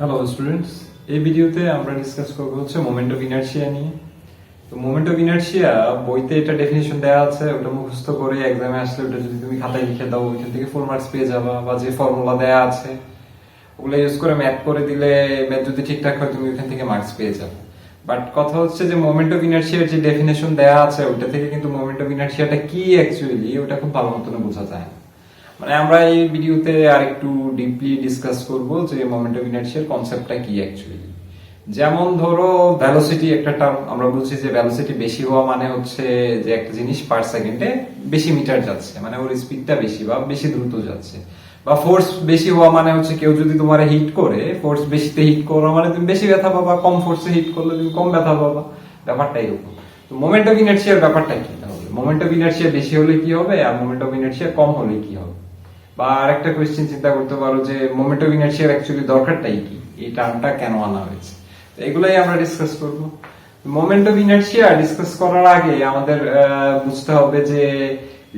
Hello students এই ভিডিওতে আমরা ডিসকাস করব হচ্ছে মোমেন্ট অফ ইনার্শিয়া নিয়ে। তো মোমেন্ট অফ ইনার্শিয়া বইতে এটা ডেফিনেশন দেওয়া আছে, ওটা মুখস্থ করে এক্সামে আসলে ওটা যদি তুমি খাতায় লিখে দাও, ওইখান থেকে ফুল মার্কস পেয়ে যাবা বা যে ফর্মুলা দেওয়া আছে, ওগুলো ইউজ করে ম্যাথ করে দিলে ম্যাথ যদি ঠিকঠাক হয়, তুমি ওইখান থেকে মার্কস পেয়ে যাবে। বাট কথা হচ্ছে যে মোমেন্ট অফ ইনার্শিয়ার যে ডেফিনেশন দেওয়া আছে ওটা থেকে কিন্তু মোমেন্ট অফ ইনার্শিয়াটা কি অ্যাকচুয়ালি ওটা খুব ভালো মতন বোঝা যায় মানে আমরা এই ভিডিওতে আর একটু ডিপলি ডিসকাস করব যে মোমেন্ট অফ ইনার্শিয়ার কনসেপ্টটা কি অ্যাকচুয়ালি যেমন ধরো ভ্যালোসিটি একটা টার্ম আমরা বলছি যে ভ্যালোসিটি বেশি হওয়া মানে হচ্ছে যে একটা জিনিস পার সেকেন্ডে বেশি মিটার যাচ্ছে মানে ওর স্পিডটা বেশি বা বেশি দ্রুত যাচ্ছে। বা ফোর্স বেশি হওয়া মানে হচ্ছে কেউ যদি তোমার হিট করে ফোর্স বেশিতে হিট করো মানে তুমি বেশি ব্যথা পাবা, কম ফোর্সে হিট করলে তুমি কম ব্যথা পাবা। ব্যাপারটা এরকম। তো মোমেন্ট অফ ইনার্শিয়ার ব্যাপারটা কি তাহলে? মোমেন্ট অফ ইনার্শিয়া বেশি হলে কি হবে? আর মোমেন্ট অফ ইনার্শিয়া কম হলে কি হবে? বা আরেকটা কোয়েশ্চেন চিন্তা করতে পারো যে মোমেন্ট অফ ইনার্শিয়ার অ্যাকচুয়ালি দরকারটাই কি? এই টার্মটা কেন আনা হয়েছে? তো এগুলাই আমরা ডিসকাস করব। মোমেন্ট অফ ইনার্শিয়া ডিসকাস করার আগে আমাদের বুঝতে হবে যে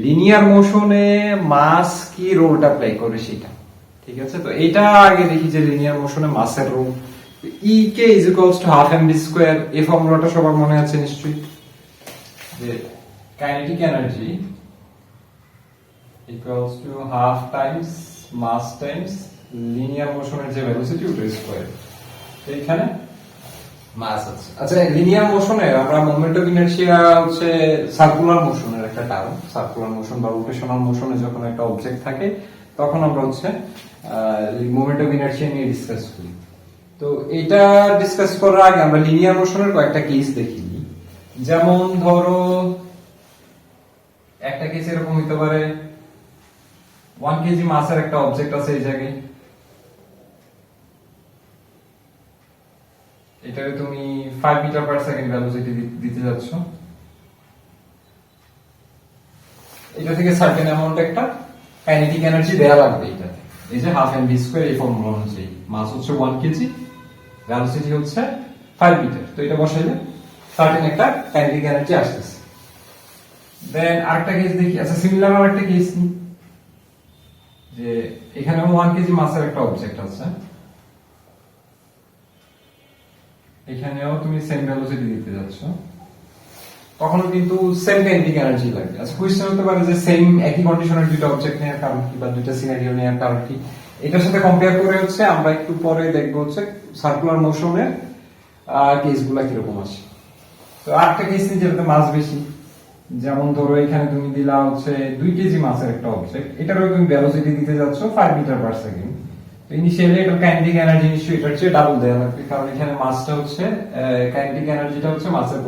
লিনিয়ার মোশনে মাস কি রোলটা প্লে করে সেটা, ঠিক আছে? তো এটা আগে দেখি যে লিনিয়ার মোশনে মাসের role E K is equals to half M V square এই ফর্মুলাটা সবার মনে আছে নিশ্চয়ই? যে kinetic energy equals to half times mass times linear মোশনের যে ভেলোসিটি ওটা স্কয়ার এইখানে? মাস আছে। আচ্ছা লিনিয়ার মোশনে আমরা মোমেন্ট অফ ইনার্শিয়া হচ্ছে সার্কুলার মোশনের একটা টার্ম সার্কুলার মোশন বা রোটেশনাল মোশনে যখন একটা অবজেক্ট থাকে তখন আমরা হচ্ছে মোমেন্ট অফ ইনার্শিয়া নিয়ে ডিসকাস করি। তো এটা ডিসকাস করার আগে আমরা লিনিয়ার মোশনের কয়েকটা কেস দেখি যেমন ধরো একটা কেস এরকম হইতে পারে ওয়ান কেজি মাসের একটা অবজেক্ট আছে এই জায়গায়। এটাকে তুমি five metre per second velocity দিতে যাচ্ছ। এটা থেকে সার্টেন অ্যামাউন্ট একটা কাইনেটিক এনার্জি দেয়া লাগবে এটাতে। এই যে হাফ এম ভি স্কোয়ার এই ফর্মুলা অনুযায়ী। মাস হচ্ছে ওয়ান কেজি ভ্যালোসিটি হচ্ছে ফাইভ মিটার তো এটা বসাইলে সার্টেন একটা কাইনেটিক এনার্জি আসতেছে। দেন আরেকটা কেস দেখি। আচ্ছা সিমিলার আরেকটা কেস নিই যে এখানে ওয়ান কেজি মাসের একটা অবজেক্ট আছে। এখানেও তুমি সেম ভেলোসিটি দিতে যাচ্ছ। তখন কিন্তু সেম কাইনেটিক এনার্জি লাগবে। আচ্ছা কোয়েশ্চেন হতে পারে যে সেম একই কন্ডিশনের দুইটা অবজেক্ট নেওয়ার কারণ কি বা দুইটা সিনারিও নেওয়ার কারণ কি? এটার সাথে কম্পেয়ার করে হচ্ছে আমরা একটু পরে দেখব হচ্ছে সার্কুলার মোশনের কেসগুলা কীরকম আছে। তো আটটা কেস নিই যেটাতে মাস বেশি। যেমন ধরো এখানে তুমি দিলা হচ্ছে দুই কেজি মাছের একটা অবজেক্ট এটারও তুমি ভেলোসিটি দিতে যাচ্ছ ফাইভ মিটার পার সেকেন্ড তো ইনিশিয়ালি কাইনেটিক এনার্জি ডাবল দেওয়া লাগবে, কারণ এখানে মাছটা হচ্ছে কাইনেটিক এনার্জিটা হচ্ছে মাছের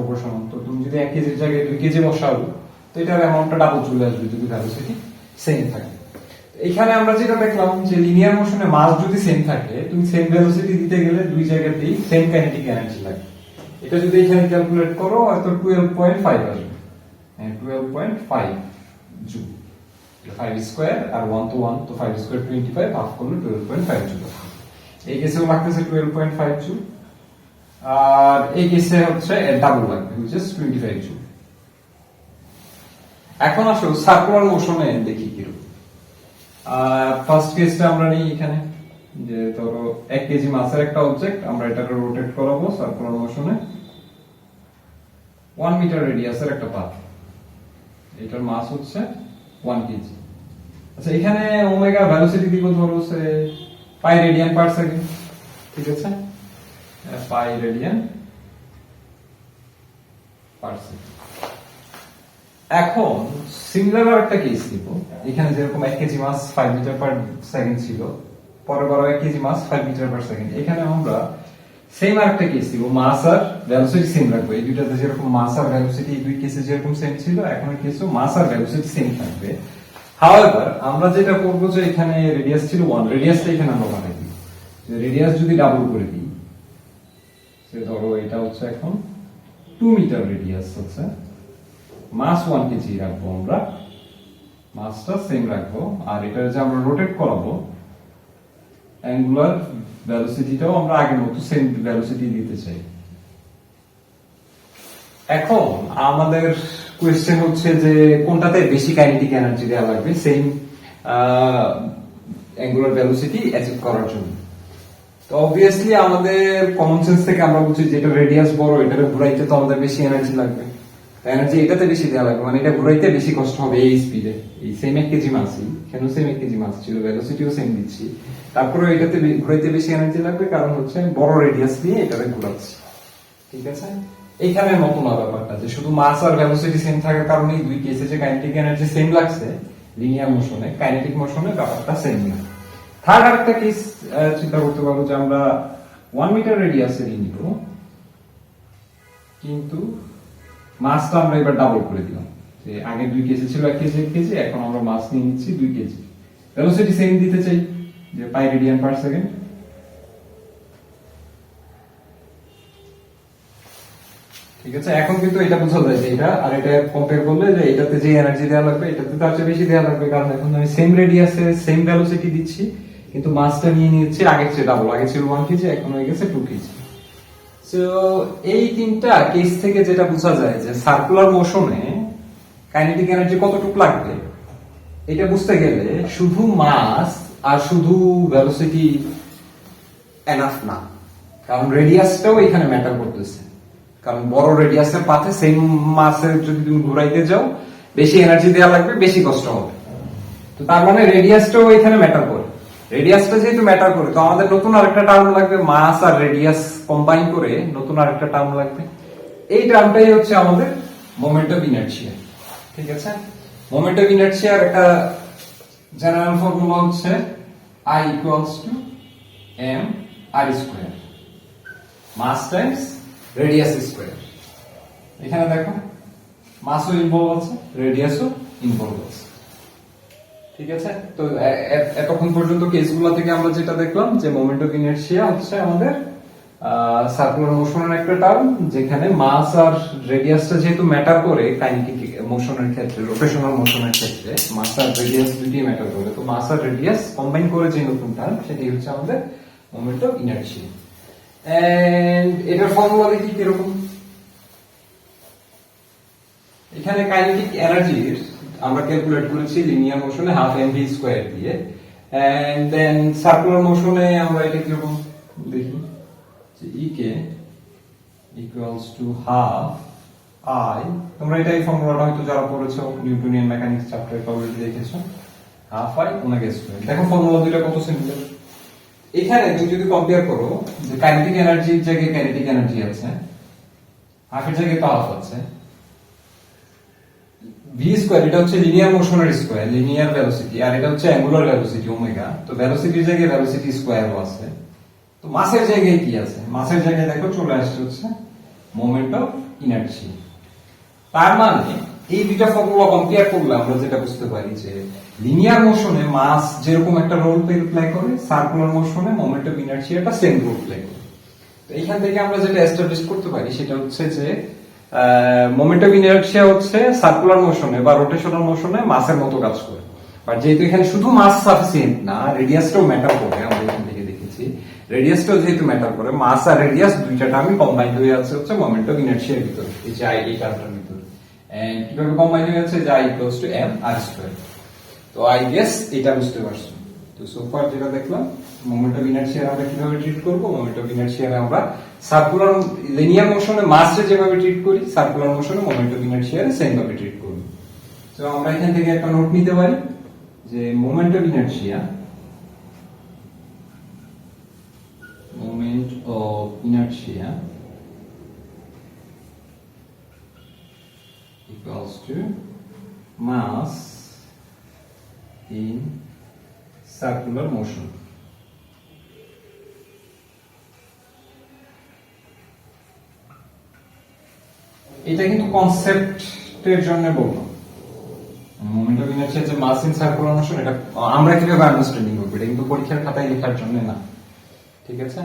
তো তুমি যদি এক কেজির জায়গায় দুই কেজি বসাও, তো এটার অ্যামাউন্টটা ডাবল চলে আসবে যদি ভেলোসিটি সেম থাকে। এখানে আমরা যেটা দেখলাম যে লিনিয়ার মোশনে মাস যদি সেম থাকে, তুমি সেম ভেলোসিটি দিতে গেলে দুই জায়গাতেই সেম কাইনেটিক এনার্জি লাগবে এটা যদি এখানে ক্যালকুলেট করো, হয়তো টুয়েলভ পয়েন্ট ফাইভ আসবে। Twelve point five joule five square আর ওয়ান ওয়ান তো ফাইভ স্কোয়ার টোয়েন্টি ফাইভ করলে টুয়েলভ পয়েন্ট ফাইভ এই কেসেও লাগতেছে আর এই কেসে হচ্ছে ডাবল লাগবে এখন আসো সার্কুলার মোশনে দেখি কীরকম। ফার্স্ট কেসটা আমরা নিই এখানে, যে ধরো এক কেজি মাছের একটা অবজেক্ট আমরা এটাকে রোটেট করাবো সার্কুলার মোশনে ওয়ান মিটার রেডিয়াসের একটা পাথ এটার মাস হচ্ছে ওয়ান কেজি আচ্ছা এখানে ওমেগা ভ্যালোসিটি দিব ধরো সে পাই রেডিয়ান পার সেকেন্ড ঠিক আছে? পাই রেডিয়ান পার সেকেন্ড এখন সিমিলার আর একটা কেস নিব এখানে যেরকম এক KG mass five metre per second ছিল পরের বার এক KG mass five metre per second এখানে আমরা সেম আর একটা কেস দিব মাস আর ভ্যালোসিটি সেম রাখব এই দুইটাতে যেরকম মাস আর ভ্যালোসিটি এই দুই কেসে যেরকম সেম ছিল, এখন কেসও মাস আর ভ্যালোসিটি সেম থাকবে। হাওয়েভার আমরা যেটা করব যে এখানে রেডিয়াস ছিল ওয়ান রেডিয়াসটা এখানে আমরা বানাই দিই রেডিয়াস যদি ডাবল করে দিই, সে ধরো এটা হচ্ছে এখন টু মিটার রেডিয়াস হচ্ছে। মাস ওয়ান কেজি রাখব আমরা। মাসটা সেম রাখব। আর এটা যে আমরা রোটেট করাবো অ্যাঙ্গুলার ভ্যালোসিটিটাও আমরা আগের মতো সেম ভ্যালোসিটি দিতে চাই। এখন আমাদের কোয়েশ্চেন হচ্ছে যে কোনটাতে বেশি কাইনেটিক এনার্জি দেওয়া লাগবে? সেম অ্যাঙ্গুলার ভ্যালোসিটি অ্যাচিভ করার জন্য। তো অবভিয়াসলি আমাদের কমন সেন্স থেকে আমরা বুঝি যে এটা রেডিয়াস বড়, এটার ঘুরাইতে তো আমাদের বেশি এনার্জি লাগবে। এনার্জি এটাতে বেশি দেওয়া লাগবে মানে এটা ঘুরাইতে বেশি কষ্ট হবে এই স্পিডে এই সেম এক কেজি মাছই কেন সেম এক কেজি মাছ ছিল? ভেলোসিটিও সেম দিচ্ছি। তারপরে এটাতে ঘুরাইতে বেশি এনার্জি লাগবে কারণ হচ্ছে বড় রেডিয়াস নিয়ে এটাতে ঘুরাচ্ছি। ঠিক আছে? এখানে মতো ব্যাপারটা, যে শুধু মাস আর ভেলোসিটি সেম থাকার কারণে দুই কেসে যে কাইনেটিক এনার্জি সেম লাগছে লিনিয়ার মোশনে কাইনেটিক মোশনে ব্যাপারটা সেম না। থার্ড আরেকটা কেস চিন্তা করতে পারব যে আমরা ওয়ান মিটার রেডিয়াসের নিব, কিন্তু মাসটা আমরা এবার ডাবল করে দিলাম। যে আগে দুই কেজি ছিল, এক কেজি এক কেজি, এখন আমরা মাস নিয়ে নিচ্ছি দুই কেজি। ভেলোসিটি সেম দিতে চাই, যে পাই রেডিয়ান পার সেকেন্ড ঠিক আছে, এখন কিন্তু এটা বোঝা যায় যে এটা, আর এটা কম্পেয়ার করলে যে এটাতে যে এনার্জি দেওয়া লাগবে, এটাতে তার চেয়ে বেশি দেওয়া লাগবে। কারণ এখন আমি সেম রেডিয়াসে সেম ভেলোসিটি দিচ্ছি, কিন্তু মাসটা নিয়ে নিচ্ছি আগের চেয়ে ডাবল আগে ছিল ওয়ান কেজি, এখন হয়ে গেছে টু কেজি। তো এই তিনটা কেস থেকে যেটা বোঝা যায় যে সার্কুলার মোশনে কাইনেটিক এনার্জি কতটুকু লাগবে, এটা বুঝতে গেলে শুধু মাস আর শুধু ভেলোসিটি এনাফ না। কারণ রেডিয়াসটাও এখানে ম্যাটার করতেছে। কারণ বড় রেডিয়াসের পাথে সেম মাসের যদি তুমি ঘুরাইতে যাও, বেশি এনার্জি দেওয়া লাগবে, বেশি কষ্ট হবে। তো তার মানে রেডিয়াসটাও এখানে ম্যাটার করে। রেডিয়াসটা যেহেতু ম্যাটার করে, তো আমাদের নতুন আরেকটা টার্ম লাগবে মাস আর রেডিয়াস কম্বাইন করে নতুন আরেকটা টার্ম লাগবে। এই টার্মটাই হচ্ছে আমাদের মোমেন্ট অফ ইনার্শিয়া ঠিক আছে? মোমেন্ট অফ ইনার্শিয়ার একটা জেনারেল ফর্মুলা হচ্ছে I equals to M R square mass times radius square এখানে দেখো মাসও ইনভলভ আছে রেডিয়াসও ইনভলভ আছে। ঠিক আছে? তো এতক্ষণ পর্যন্ত কেসগুলো থেকে আমরা যেটা দেখলাম যে মোমেন্ট ইনার্শিয়া হচ্ছে আমাদের সার্কুলার মোশনের একটা টার্ম যেখানে মাস আর রেডিয়াসটা যেহেতু ম্যাটার করে কাইনেটিক মোশনের ক্ষেত্রে রোটেশনাল মোশনের ক্ষেত্রে মাস আর রেডিয়াস দুটি ম্যাটার করে। তো মাস আর রেডিয়াস কম্বাইন করে যে নতুন টার্ম সেটি হচ্ছে আমাদের মোমেন্ট অফ ইনার্শিয়া এন্ড এটার ফর্মুলা দেখি কীরকম? এখানে কাইনেটিক এনার্জির আমরা ক্যালকুলেট করেছি লিনিয়ার মোশনে হাফ এম ভি স্কোয়ার দিয়ে এন্ড দেন সার্কুলার মোশনে আমরা এটা কীরকম দেখি, যে E K equals to half I তোমরা এটা এই ফর্মুলাটা হয়তো যারা পড়েছো নিউটনিয়ান মেকানিক্স চ্যাপ্টারে অলরেডি দেখেছ হাফ আই ওমেগা স্কোয়ার। দেখো ফর্মুলা দুইটা কত সিম্পল এখানে তুমি যদি কম্পেয়ার করো, যে কাইনেটিক এনার্জির জায়গায় কাইনেটিক এনার্জি আছে হাফের জায়গায় তো হাফ আছে ভি স্কোয়ার এটা হচ্ছে লিনিয়ার মোশনের স্কোয়ার লিনিয়ার ভেলোসিটি আর এটা হচ্ছে অ্যাঙ্গুলার ভেলোসিটি ওমেগা তো ভেলোসিটির জায়গায় ভেলোসিটি স্কোয়ারও আছে। তো মাসের জায়গায় কি আছে? মাসের জায়গায় দেখো, চলে আসছে হচ্ছে মোমেন্ট অফ ইনার্জি তার মানে এই দুইটা ফর্মুলা কম্পেয়ার করলে আমরা যেটা বুঝতে পারি যে লিনিয়ার মোশনে মাস যেরকম একটা রোল প্লে করে সার্কুলার মোশনে মোমেন্ট অফ ইনার্জি একটা সেম রোল প্লে করে। এইখান থেকে আমরা যেটা এস্টাবলিশ করতে পারি সেটা হচ্ছে যে মোমেন্ট অফ ইনার্শিয়া হচ্ছে সার্কুলার মোশনে বা রোটেশনাল মোশনে মাসের মতো কাজ করে। বাট যেহেতু এখানে শুধু মাস সাফিসিয়েন্ট না রেডিয়াসটাও ম্যাটার করে, আমরা এখান থেকে দেখেছি। রেডিয়াসটাও যেহেতু ম্যাটার করে, মাস আর রেডিয়াস দুইটা টার্মই কম্বাইন হয়ে আছে হচ্ছে মোমেন্ট অফ ইনার্শিয়ার ভিতরে, এই যে আই এই টার্মটার ভিতরে। কীভাবে কম্বাইন হয়ে আছে? যে I equals to M R square তো আই গেস এটা বুঝতে পারছ। তো সোফার যেটা দেখলাম মোমেন্ট অফ আমরা কীভাবে ট্রিট করব? মোমেন্ট অফ আমরা সার্কুলার লিনিয়ার মোশনে মাসে যেভাবে ট্রিট করি, সার্কুলার মোশনে মোমেন্ট অফ ইনার্শিয়া সেম ভাবে ট্রিট করব তো আমরা এখান থেকে একটা নোট নিতে পারি যে moment of inertia moment of inertia equals to mass in circular motion. এটা কিন্তু কনসেপ্টের জন্য বললাম। মোমেন্ট অফ ইনার্সিয়া যে মাস ইন সার্কুলার মোশন এটা, আমরা কীভাবে আন্ডারস্ট্যান্ডিং করব? এটা কিন্তু পরীক্ষার খাতায় লেখার জন্য না। ঠিক আছে?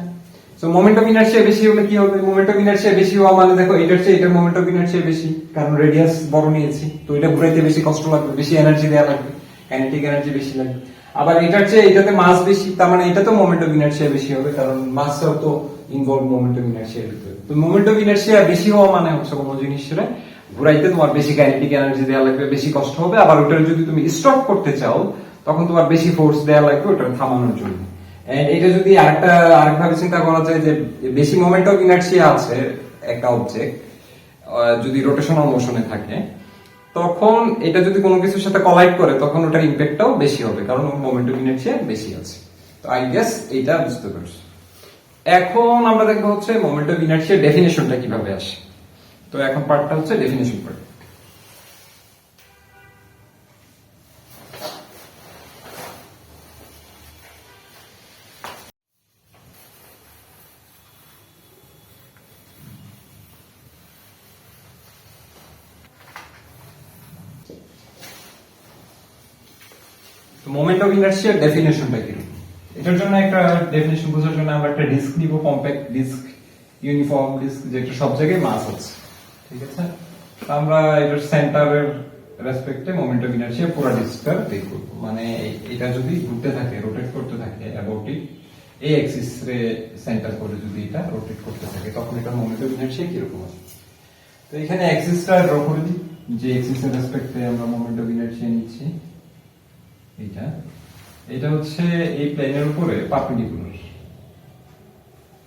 সো মোমেন্ট অফ ইনার্সিয়া বেশি হলে কি হবে? মোমেন্ট অফ ইনার্সিয়া বেশি হওয়া মানে দেখো, এটার চেয়ে এটার মোমেন্ট অফ ইনার্সিয়া বেশি, কারণ রেডিয়াস বড় নিয়েছি। তো এটা ঘুরাইতে বেশি কষ্ট লাগবে, বেশি এনার্জি দেওয়া লাগবে কাইনেটিক এনার্জি বেশি লাগবে। আবার এটার চেয়ে এটাতে মাস বেশি, তার মানে এটা তো মোমেন্ট অফ ইনার্সিয়া বেশি হবে, কারণ মাসটাও তো ইনভলভ মোমেন্ট অফ ইনার্সিয়ার ভিতরে। তো মোমেন্ট অফ ইনার্সিয়া বেশি হওয়া মানে হচ্ছে কোনো জিনিসের ঘুরাইতে তোমার বেশি কাইনেটিক এনার্জি দেওয়া লাগবে, বেশি কষ্ট হবে। আবার ওটার যদি তুমি স্টপ করতে চাও, তখন তোমার বেশি ফোর্স দেওয়া লাগবে ওটা থামানোর জন্য। এটা যদি আরেকটা, আরেকভাবে চিন্তা করা যায় যে বেশি মোমেন্ট অফ ইনার্সিয়া আছে একটা অবজেক্ট যদি রোটেশনাল মোশনে থাকে, তখন এটা যদি কোনো কিছুর সাথে কলাইড করে, তখন ওটার ইম্প্যাক্টটাও বেশি হবে, কারণ মোমেন্ট অফ ইনার্সিয়া বেশি আছে। তো আই গেস এইটা বুঝতে পারছি। এখন আমরা দেখব হচ্ছে মোমেন্ট অফ ইনার্সিয়া ডেফিনেশনটা কীভাবে আসে। তো এখন পার্টটা হচ্ছে ডেফিনেশন পার্ট মোমেন্ট অফ ইনার্সিয়ার ডেফিনেশনটা কি? এটার জন্য একটা ডেফিনেশন বোঝার জন্য আমরা একটা ডিস্ক নিব কম্প্যাক্ট ডিস্ক ইউনিফর্ম ডিস্ক যেটা সব জায়গায় মাস আছে ঠিক আছে? আমরা এটার সেন্টারের রেসপেক্টে মোমেন্ট অফ ইনার্সিয়া পুরো ডিস্কটা বের করব। মানে এটা যদি ঘুরতে থাকে রোটেট করতে থাকে অ্যাবাউট ইট এই অ্যাক্সিস রে সেন্টার করে যদি এটা রোটেট করতে থাকে, তখন এটা মোমেন্ট অফ ইনার্সিয়া কীরকম আছে তো এখানে অ্যাক্সিসটা ড্র করে দিই। যে অ্যাক্সিসের রেসপেক্টে আমরা মোমেন্ট অফ ইনার্সিয়া নিচ্ছি, এইটা। এটা হচ্ছে এই প্লেনের উপরে পারপেন্ডিকুলার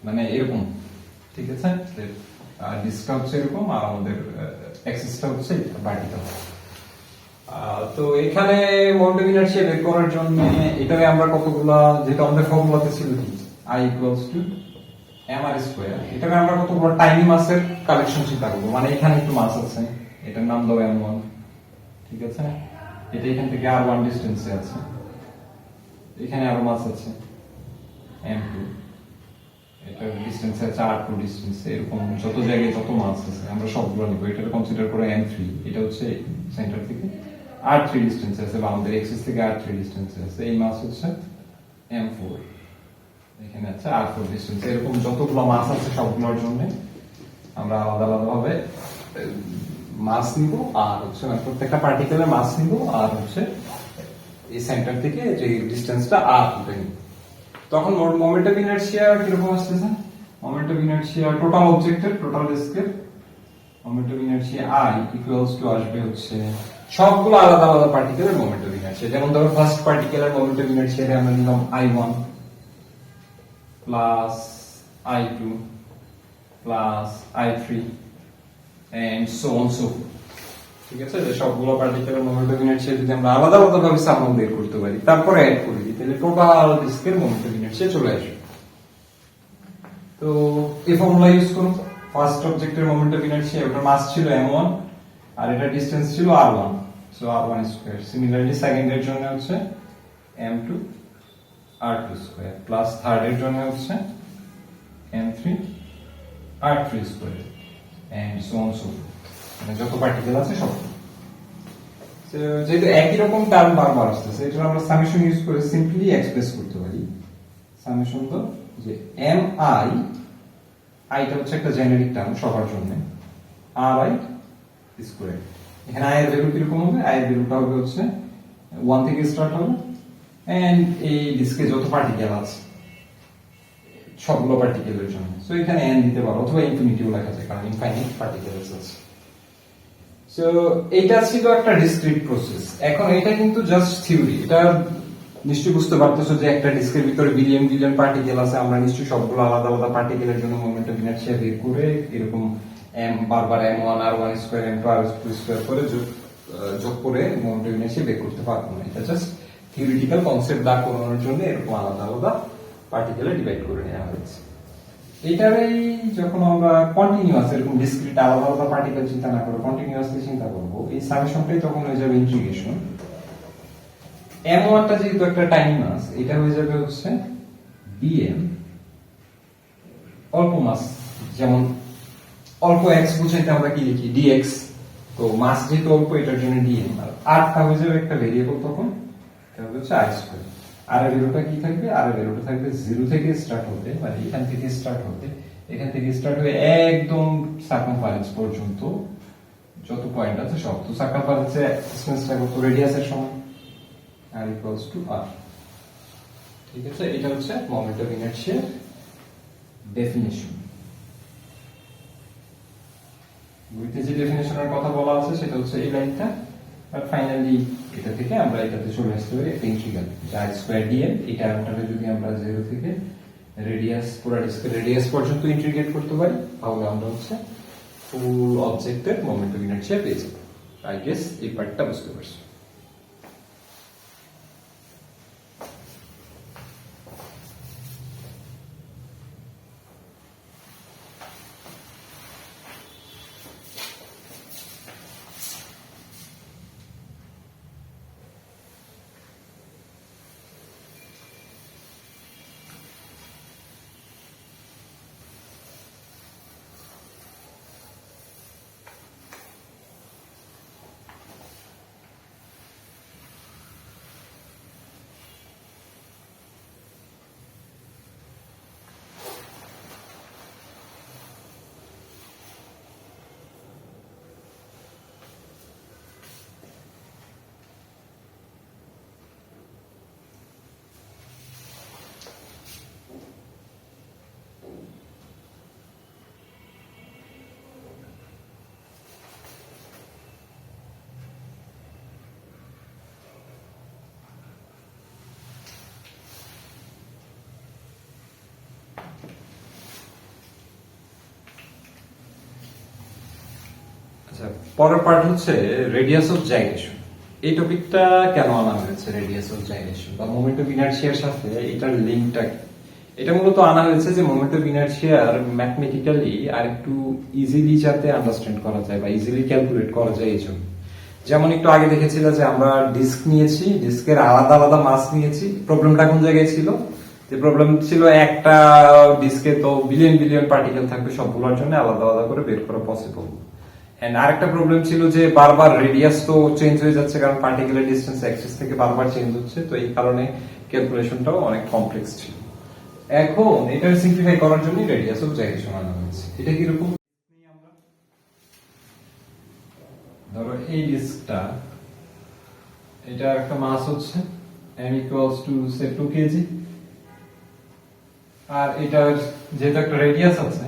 মানে এরকম, ঠিক আছে? আর ডিসটা হচ্ছে এরকম আর আমাদের অ্যাক্সিসটা হচ্ছে তো এখানে মোমেন্টাম ইনার্সিয়া বের করার জন্য এটারে আমরা কতগুলা, যেটা আমাদের ফর্মুলাতে ছিল কি? ইকুয়ালস টু এম আর এটাকে আমরা কতগুলো টাইনি মাসের কালেকশন চিন্তা করব মানে এখানে একটু মাস আছে। এটার নাম দাও এম ওয়ান ঠিক আছে? এটা এখান থেকে আর ওয়ান ডিস্টেন্সে আছে। এখানে আরও মাস আছে। এম টু এটা ডিস্টেন্স আছে আর টু ডিস্টেন্স এরকম যত জায়গায় যত মাস আছে, আমরা সবগুলো নিব। এটা কনসিডার করে এম থ্রি এটা হচ্ছে সেন্টার থেকে। আর থ্রি ডিস্টেন্স আছে, বা আমাদের এক্সিস থেকে আর থ্রি ডিস্টেন্স আছে। এই মাস হচ্ছে এম ফোর এখানে আছে আর ফোর ডিস্টেন্স এরকম যতগুলো মাস আছে সবগুলোর জন্য আমরা আলাদা আলাদা ভাবে মাস নিব, আর হচ্ছে প্রত্যেকটা পার্টিকেলের মাস নিব, আর হচ্ছে এই সেন্টার থেকে যে ডিস্টেন্সটা আর তুলে তখন মোমেন্ট অফ ইনার্সিয়া কীরকম আসতেছে মোমেন্ট অফ ইনার্সিয়া টোটাল অবজেক্টের টোটাল ডিস্কের moment of inertia I equals to আসবে হচ্ছে সবগুলো আলাদা আলাদা পার্টিকেলের মোমেন্ট অফ ইনার্সিয়া যেমন ধরো ফার্স্ট পার্টিকেলের মোমেন্ট অফ ইনার্সিয়া আমরা নিলাম I one plus I two plus I three and so on so ঠিক আছে? যে সবগুলো পার্টিকেলের মোমেন্ট অফ ইনার্সিয়া যদি আমরা আলাদা আলাদা ভাবে সামান বের করতে পারি, তারপরে অ্যাড করে দিই। তাহলে টোটাল ডিস্কের মোমেন্ট অফ ইনার্সিয়া চলে আসবে। তো এই ফর্মুলা ইউজ করুন। ফার্স্ট অবজেক্টের মোমেন্ট অফ ওটার মাস ছিল m1 আর এটা ডিসটেন্স ছিল r1 so r1 square similarly সেকেন্ডের জন্য হচ্ছে m2 r2 square plus third এর জন্য হচ্ছে m3 r3 square and so on so মানে যত পার্টিকেল আছে সব। যেহেতু একই রকম টার্ম বারবার আসতেছে এটা আমরা সামেশন ইউজ করে সিম্পলি এক্সপ্রেস করতে পারি। সামেশন তো যে এম আই আইটা হচ্ছে একটা জেনারিক টার্ম সবার জন্য। আর আই স্কোয়ার এখানে আয়ের ভ্যালু কীরকম হবে? আয়ের ভ্যালুটা হবে হচ্ছে ওয়ান থেকে স্টার্ট হবে। এন্ড এই ডিস্কে যত পার্টিকেল আছে, সবগুলো পার্টিকেলের জন্য। সো এখানে এন দিতে পারো, অথবা ইনফিনিটিও লেখা যায়, কারণ ইনফাইনাইট পার্টিকেলস আছে। সো এটা ছিল একটা ডিসক্রিট প্রসেস এখন এটা কিন্তু জাস্ট থিওরি এটা নিশ্চয়ই বুঝতে পারতেছো যে একটা ডিস্কের ভিতরে বিলিয়ন বিলিয়ন পার্টিকেল আছে। আমরা নিশ্চয়ই সবগুলো আলাদা আলাদা পার্টিকেলের জন্য মোমেন্ট অফ ইনার্সিয়া বের করে এরকম এম বারবার M one R one square M two R square করে যোগ করে মোমেন্ট অফ ইনার্সিয়া বের করতে পারব না। এটা জাস্ট থিওরিটিক্যাল কনসেপ্ট দাঁড় করানোর জন্য এরকম আলাদা আলাদা পার্টিকেলে ডিভাইড করে নেওয়া হয়েছে। এটারই যখন আমরা কন্টিনিউয়াস এরকম ডিসক্রিট আলাদা আলাদা পার্টিকেল চিন্তা না করে কন্টিনিউয়াসলি চিন্তা করব, এই সামেশনটাই তখন হয়ে যাবে ইন্টিগ্রেশন এম ওয়ানটা যেহেতু একটা টাইম মাস এটা হয়ে যাবে হচ্ছে বিএম অল্প মাস যেমন অল্প এক্স বুঝাইতে আমরা কি লিখি? ডিএক্স তো মাস যেহেতু অল্প, এটার জন্য ডিএম আর আরটা হয়ে যাবে একটা ভেরিয়েবল তখন, এটা হচ্ছে আই স্কোয়ার আর এর ভ্যালুটা কি থাকবে? আর এর ভ্যালুটা থাকবে জিরো থেকে স্টার্ট হতে মানে এখান থেকে স্টার্ট হতে। এখান থেকে স্টার্ট হয়ে একদম সার্কামফারেন্স পর্যন্ত যত পয়েন্ট আছে সব। তো সার্কামফারেন্সে ডিসটেন্সটা কত? রেডিয়াসের সমান? আর ইকুয়ালস টু আর ঠিক আছে? এটা হচ্ছে মোমেন্ট অফ ইনার্শিয়ার ডেফিনিশন বইতে যে ডেফিনেশনের কথা বলা আছে, সেটা হচ্ছে এই লাইনটা বাট ফাইনালি এটা থেকে আমরা এটাতে চলে আসতে পারি একটা ইন্টিগ্রাল যা স্কোয়ার ডিএম এই টার্মটাকে যদি আমরা জিরো থেকে রেডিয়াস পুরো রেডিয়াস পর্যন্ত ইন্টিগ্রেট করতে পারি, তাহলে আমরা হচ্ছে ফুল অবজেক্টের মোমেন্ট অফ ইনার্শিয়া পেয়ে যাব। আই গেস এই পার্টটা বুঝতে পারছি। আচ্ছা পরের পার্ট হচ্ছে রেডিয়াস অফ জাইরেশন এই টপিকটা কেন আনা হয়েছে রেডিয়াস অফ জাইরেশন বা মোমেন্ট অফ ইনার্শিয়ার সাথে এটার লিঙ্কটা কি? এটা মূলত আনা হয়েছে যে মোমেন্ট অফ ইনার্শিয়ার ম্যাথমেটিক্যালি আর একটু ইজিলি যাতে আন্ডারস্ট্যান্ড করা যায় বা ইজিলি ক্যালকুলেট করা যায় এই জন্য। যেমন একটু আগে দেখেছিল যে আমরা ডিস্ক নিয়েছি ডিস্কের আলাদা আলাদা মাস নিয়েছি। প্রবলেমটা কোন জায়গায় ছিল? যে প্রবলেম ছিল একটা ডিস্কে তো বিলিয়ন বিলিয়ন পার্টিকেল থাকবে সবগুলোর জন্য, আলাদা আলাদা করে বের করা পসিবল এন্ড আরেকটা প্রবলেম ছিল যে বারবার রেডিয়াস তো চেঞ্জ হয়ে যাচ্ছে, কারণ পার্টিকুলার ডিস্টেন্স অ্যাক্সিস থেকে বারবার চেঞ্জ হচ্ছে, তো এই কারণে ক্যালকুলেশনটাও অনেক কমপ্লেক্স ছিল। এখন এটা সিম্পলিফাই করার জন্য রেডিয়াস অফ জাইরেশন আনা হয়েছে। এটা কীরকম ধরো এই ডিস্কটা এটা একটা মাস হচ্ছে, m equals to say 2 KG আর এটার যেহেতু একটা রেডিয়াস আছে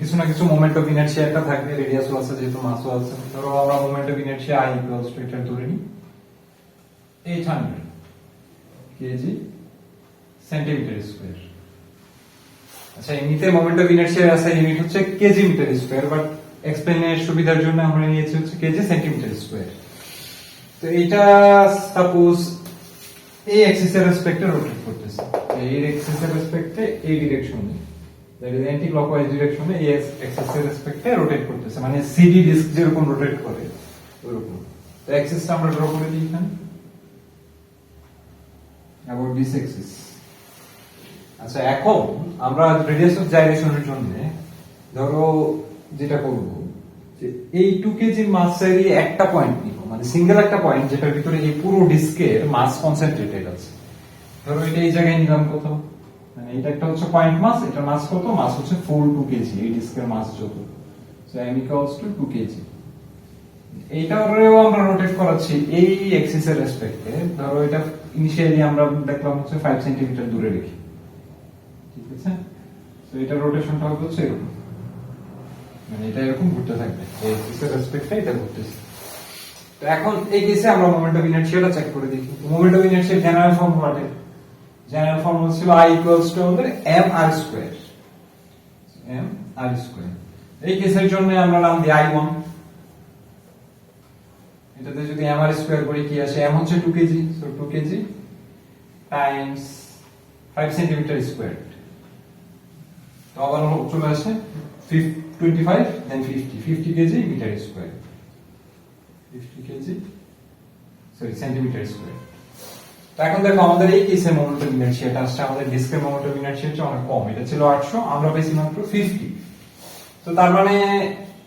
কিছু না কিছু মোমেন্ট অফ ইনার্শিয়া একটা থাকবে রেডিয়াসও আছে, যেহেতু মাসও আছে। ধরো আমরা moment of inertia i equals to এটা ধরে নিই। 800 কেজি সেন্টিমিটার স্কয়ার আচ্ছা এমনিতে মোমেন্ট অফ ইনার্শিয়া আছে ইউনিট হচ্ছে কেজি মিটার স্কয়ার বাট এক্সপ্লেনের সুবিধার জন্য আমরা নিয়েছি হচ্ছে কেজি সেন্টিমিটার স্কয়ার তো এটা সাপোজ এই অ্যাক্সিস এর রেসপেক্টে রোটেট করতেছে। এই অ্যাক্সিস এর রেসপেক্টে এই ডিরেকশনে দ্যাট ইজ অ্যান্টি ক্লকওয়াইজ ডিরেকশনে এই রেসপেক্টে রোটেট করতেছে মানে সিডি ডিস্ক যেরকম রোটেট করে তো আমরা ড্র করে দিই এখানে। দিস অ্যাক্সিস আচ্ছা এখন আমরা রেডিয়াস অফ জাইরেশনের জন্য ধরো যেটা করব, যে এই টু কেজি মাসেরই একটা পয়েন্ট নিব মানে সিঙ্গেল একটা পয়েন্ট যেটার ভিতরে এই পুরো ডিস্কের মাস কনসেন্ট্রেটেড আছে। ধরো এটা এই জায়গায় নিলাম কোথাও। মানে এটা একটা হচ্ছে পয়েন্ট মাস এটা মাস কত? মাস হচ্ছে ফোর টু কেজি এই ডিস্কের মাস যত। So M equals to two KG এইটারেও আমরা রোটেট করাচ্ছি এই এক্সিস এর রেসপেক্টে ধরো এটা ইনিশিয়ালি আমরা দেখলাম হচ্ছে 5 সেন্টিমিটার দূরে রেখে। ঠিক আছে? তো এটা রোটেশনটা হবে হচ্ছে এরকম। মানে এটা এরকম ঘুরতে থাকবে। এই এক্সিস এর রেসপেক্টে এটা ঘুরতেছে। তো এখন এই কেসে আমরা মোমেন্ট অফ ইনার্শিয়াটা চেক করে দেখি। মোমেন্ট অফ ইনার্শিয়ার জেনারেল ফর্মুলাটা জেনারেল ফর্মুলা ছিল i ইকুয়ালস টু আমাদের m r square m r square এই কেসের জন্য আমরা নাম দিই i1 এটাতে যদি m r স্কয়ার করি কি আসে? m হচ্ছে 2 KG so 2 KG times 5 centimetre square তো আবার চলে আসে 25 then 50 50 KG metre square 50 KG sorry centimetre square তো এখন দেখো আমাদের এই কেসে মোমেন্ট অফ ইনার্শিয়াটা আসছে, আমাদের ডিস্কের মোমেন্ট অফ ইনার্শিয়া হচ্ছে অনেক কম, এটা ছিল 800 আমরা পেয়েছি মাত্র 50 তো তার মানে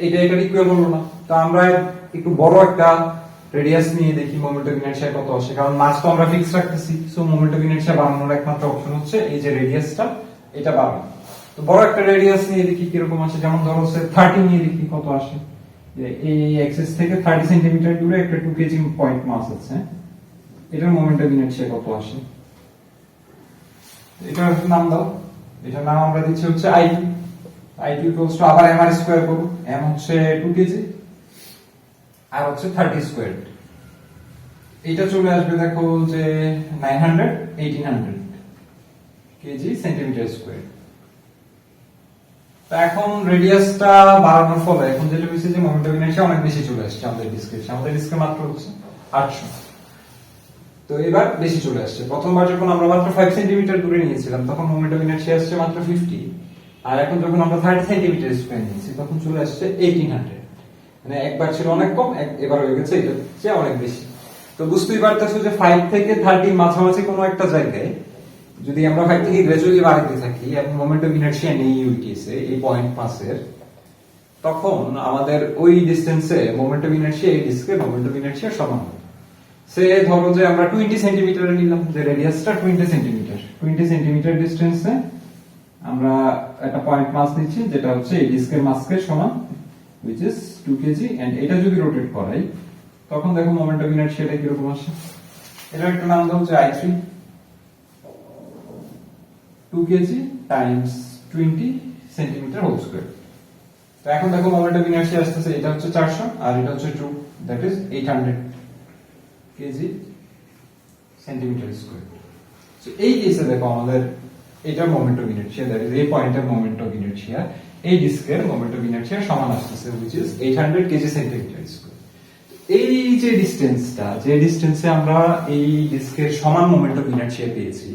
এটা এটার ইকুয়াল হলো না। তো আমরা একটু বড় একটা রেডিয়াস নিয়ে দেখি মোমেন্ট অফ ইনার্শিয়া কত আসে, কারণ মাস তো আমরা ফিক্স রাখতেছি। সো মোমেন্ট অফ ইনার্শিয়া একমাত্র অপশন হচ্ছে এই যে রেডিয়াসটা এটা বাড়ানো। তো বড় একটা রেডিয়াস নিয়ে দেখি কীরকম আসে, যেমন ধরো সে 30 নিয়ে দেখি কত আসে। এই অ্যাক্সিস থেকে 30 সেন্টিমিটার দূরে একটা 2 কেজি পয়েন্ট মাস আছে এটার মোমেন্ট অফ ইনার্শিয়া কত আসে। এটার নাম দাও। এটার নাম আমরা দিচ্ছি হচ্ছে I I two equals to আবার এম আর স্কোয়ার করব। এম হচ্ছে টু কেজি আর হচ্ছে থার্টি স্কোয়ার এটা চলে আসবে দেখো যে nine hundred eighteen hundred KG centimetre square তো এখন রেডিয়াসটা বাড়ানোর ফলে, এখন যেটা হয়েছে যে মোমেন্টাম ইনার্সিয়া অনেক বেশি চলে আসছে আমাদের ডিসক্রিপশন আমাদের ডিসকে মাত্র হচ্ছে আটশো। তো এবার বেশি চলে আসছে। প্রথমবার যখন আমরা মাত্র ফাইভ সেন্টিমিটার দূরে নিয়েছিলাম, তখন মোমেন্টাম ইনার্সিয়া আসছে মাত্র ফিফটি আর এখন যখন আমরা থার্টি সেন্টিমিটার স্কোয়ার নিয়েছি, তখন চলে আসছে এইটিন হান্ড্রেড মানে একবার ছিল অনেক কম এবার হয়ে গেছে এটা হচ্ছে অনেক বেশি। তো বুঝতেই পারতেছো যে ফাইভ থেকে থার্টি মাঝামাঝি কোনো একটা জায়গায় যদি আমরা ফাইভ থেকে গ্রাজুয়ালি বাড়াতে থাকি এবং মোমেন্ট অফ ইনার্সিয়া নেই কেসে এই পয়েন্ট পাঁচের তখন আমাদের ওই ডিস্টেন্সে মোমেন্ট অফ ইনার্সিয়া এই ডিস্কে মোমেন্ট অফ ইনার্সিয়া সমান হবে। সে ধরো যে আমরা টোয়েন্টি সেন্টিমিটার নিলাম, যে রেডিয়াসটা টোয়েন্টি সেন্টিমিটার টোয়েন্টি সেন্টিমিটার ডিস্টেন্সে আমরা একটা পয়েন্ট মাস নিচ্ছি, যেটা হচ্ছে এই ডিস্কের মাসকে সমান, which is 2 কেজি এন্ড এটা যদি রোটেট করাই, তখন দেখো মোমেন্ট অফ ইনার্সিয়াটা কীরকম আসে। এটা একটা নাম দাও হচ্ছে i3 2 KG times 20 centimetre whole square তো এখন দেখো মোমেন্ট অফ ইনার্সিয়া আসতেছে, এটা হচ্ছে 400 আর এটা হচ্ছে 2 that is 800 KG centimetre square so এই কেসে দেখো আমাদের এটা moment of inertia that is এই পয়েন্টের মোমেন্ট অফ ইনার্সিয়া এই ডিস্কের মোমেন্ট অফ ইনার্সিয়া সমান আসতেছে which is 800 KG centimetre square এই যে ডিসটেন্সটা যে ডিসটেন্সে আমরা এই ডিস্কের সমান মোমেন্ট অফ ইনার্সিয়া পেয়েছি,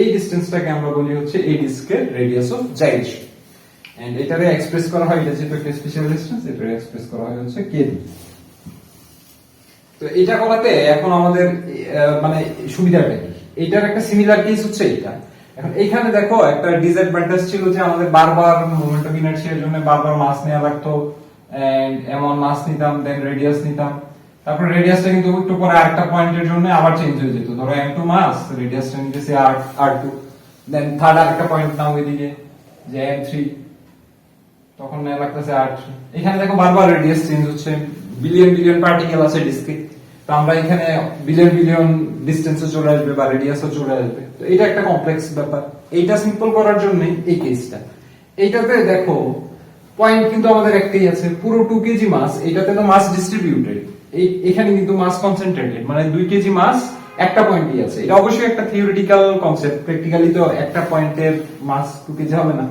এই ডিসটেন্সটাকে আমরা বলি হচ্ছে এই ডিস্কের রেডিয়াস অফ জাইরেশন এন্ড এটারে এক্সপ্রেস করা হয়, এটা যেহেতু একটা স্পেশাল ডিসটেন্স এটারে এক্সপ্রেস করা হয় হচ্ছে কেবি তো এটা করাতে এখন আমাদের মানে সুবিধাটা কি এটার একটা সিমিলার কেস হচ্ছে এটা এখন এইখানে দেখো একটা ডিসঅ্যাডভান্টেজ ছিল যে আমাদের বারবার মোমেন্ট অফ ইনার্সিয়ার জন্য বারবার মাস নেওয়া লাগতো এমন মাস নিতাম দেন রেডিয়াস নিতাম। তারপর রেডিয়াসটা কিন্তু একটু পরে আরেকটা পয়েন্টের জন্য আবার চেঞ্জ হয়ে যেত। ধরো এম টু মাস রেডিয়াসটা নিতেছে আর আর টু দেন থার্ড আরেকটা পয়েন্ট নাও এদিকে, যে এম থ্রি তখন নেওয়া লাগতেছে আর এখানে দেখো বারবার রেডিয়াস চেঞ্জ হচ্ছে। বিলিয়ন বিলিয়ন পার্টিকেল আছে ডিস্কে তো আমরা এখানে বিলিয়ন বিলিয়ন ডিস্টেন্সে চলে আসবে বা রেডিয়াসও চলে আসবে। তো এটা একটা কমপ্লেক্স ব্যাপার। এইটা সিম্পল করার এই কেসটা এইটাতে দেখো পয়েন্ট কিন্তু আমাদের একটাই আছে। পুরো টু কেজি এটাতে তো ডিস্ট্রিবিউটেড এখানে কিন্তু মাস কনসেন্ট্রেটেড মানে দুই কেজি মাস একটা পয়েন্টই আছে। এটা অবশ্যই একটা থিওরিটিক্যাল কনসেপ্ট প্র্যাকটিক্যালি তো একটা পয়েন্টের মাস টু কেজি হবে না।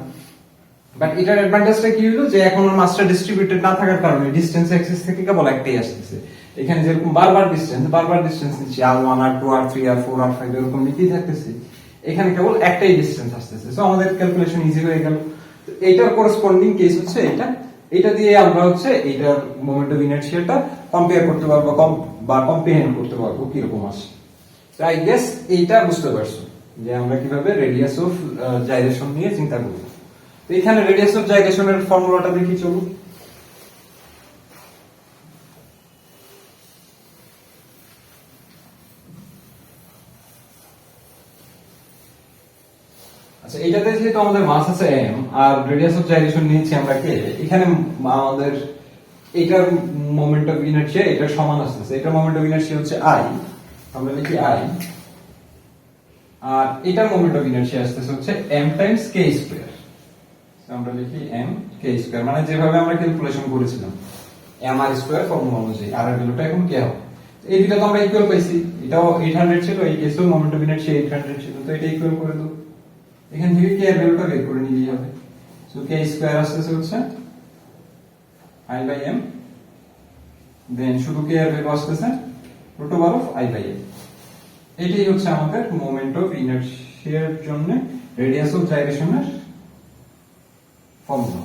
বাট এটার অ্যাডভান্টেজটা কি হলো? যে এখন মাস্টার ডিস্ট্রিবিউটেড না থাকার কারণে ডিসটেন্স অ্যাক্সিস থেকে কেবল একটাই আসতেছে। এখানে যেরকম বারবার ডিসটেন্স বারবার ডিস্টেন্স নিচ্ছি R one R two R three R four R five এরকম নিতেই থাকতেছে। এখানে কেবল একটাই ডিস্টেন্স আসতেছে। সো আমাদের ক্যালকুলেশন ইজি হয়ে গেল। তো এইটার করসপন্ডিং কেস হচ্ছে এটা এটা দিয়ে আমরা হচ্ছে এইটার মোমেন্ট অফ ইনার্সিয়াটা কম্পেয়ার করতে পারব কম বা কম্প্রিহেন্ড করতে পারব কীরকম আসে আই গেস এইটা বুঝতে পারছ যে আমরা কীভাবে রেডিয়াস অফ জাইরেশন নিয়ে চিন্তা করব। তো এখানে রেডিয়াস অফ জাইরেশনের ফর্মুলাটা দেখি চলুন আচ্ছা এটাতে যেহেতু আমাদের মাস আছে এম আর রেডিয়াস অফ জাইরেশন নিয়েছি আমরা কে এখানে আমাদের এটার মোমেন্ট অফ ইনার্সিয়া এটার সমান আসতেছে এটার মোমেন্ট অফ ইনার্সিয়া হচ্ছে আই আমরা লিখি আই আর এটার মোমেন্ট অফ ইনার্সিয়া আসতেছে হচ্ছে এম টাইমস কে স্কোয়ার আমরা লিখি এম কে স্কোয়ার মানে যেভাবে আমরা ক্যালকুলেশন করেছিলাম। এম আর স্কোয়ার ফর্মুলা অনুযায়ী আর ভ্যালুটা এখন কে হবে। এই দুটো তো আমরা ইকুয়াল পাইছি, এটাও এইট হান্ড্রেড ছিল, এই কেসেও moment of inertia eight hundred ছিল, তো এটা ইকুয়াল করে দাও। এখান থেকে কে এর ভ্যালুটা বের করে নিলেই হবে। সো কে স্কোয়ার আসতেছে হচ্ছে আই বাই এম দেন শুধু কে এর ভ্যালু আসতেছে root over of I by M এটাই হচ্ছে আমাদের মোমেন্ট অফ ইনার্সিয়ার জন্য radius of জাইরেশনের formula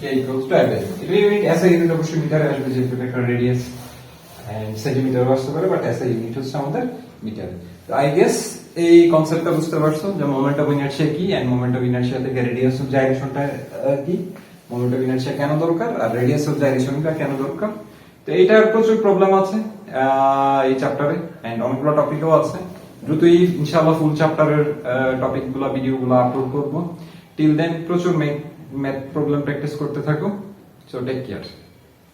K equals to I by M এটা ইউনিট এসআই ইউনিট অবশ্যই মিটারে আসবে যেহেতু একটা রেডিয়াস সেন্টিমিটার আসতে পারে বাট এসআই ইউনিট হচ্ছে আমাদের মিটার তো আই গেস এই কনসেপ্টটা বুঝতে পারছ যে মোমেন্ট অফ ইনার্সিয়া কি এন্ড মোমেন্ট অফ ইনার্সিয়া থেকে রেডিয়াস অফ জাইরেশনটা কি? মোমেন্ট অফ ইনার্সিয়া কেন দরকার আর রেডিয়াস অফ জাইরেশনটা কেন দরকার? তো এইটার প্রচুর প্রবলেম আছে এই চ্যাপ্টারে এন্ড অনেকগুলো টপিকও আছে। দ্রুতই ইনশাআল্লাহ ফুল চ্যাপ্টারের টপিকগুলো ভিডিও গুলো আপলোড করব। টিল দেন প্রচুর ম্যাথ প্রবলেম প্র্যাকটিস করতে থাকো। So take care